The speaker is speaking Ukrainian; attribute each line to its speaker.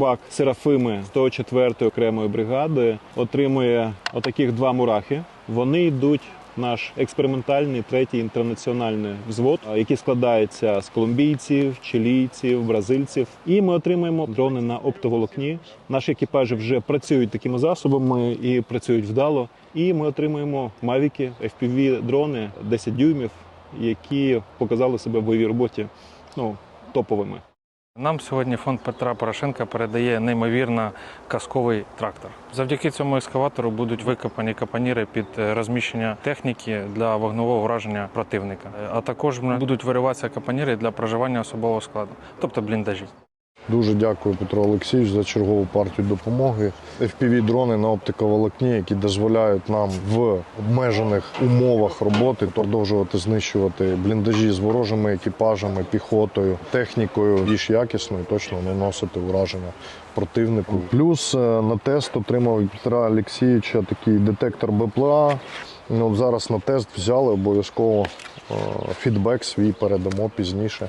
Speaker 1: Бак Серафими 104-ї окремої бригади отримує отаких два мурахи. Вони йдуть наш експериментальний третій інтернаціональний взвод, який складається з колумбійців, чилійців, бразильців. І ми отримаємо дрони на оптоволокні. Наші екіпажі вже працюють такими засобами і працюють вдало. І ми отримуємо мавіки, fpv дрони 10 дюймів, які показали себе в бойовій роботі ну, топовими.
Speaker 2: Нам сьогодні фонд Петра Порошенка передає неймовірно казковий трактор. Завдяки цьому ескаватору будуть викопані капаніри під е, розміщення техніки для вогневого враження противника. Е, А також будуть вириватися капаніри для проживання особового складу, тобто бліндажі.
Speaker 3: Дуже дякую Петро Олексійович за чергову партію допомоги. FPV-дрони на оптиковолокні, які дозволяють нам в обмежених умовах роботи продовжувати знищувати бліндажі з ворожими екіпажами, піхотою, технікою більш якісно і точно наносити ураження противнику. Плюс е, на тест отримав Петра Олексійовича такий детектор БПЛА. Ну, зараз на тест взяли обов'язково е, фідбек свій передамо пізніше.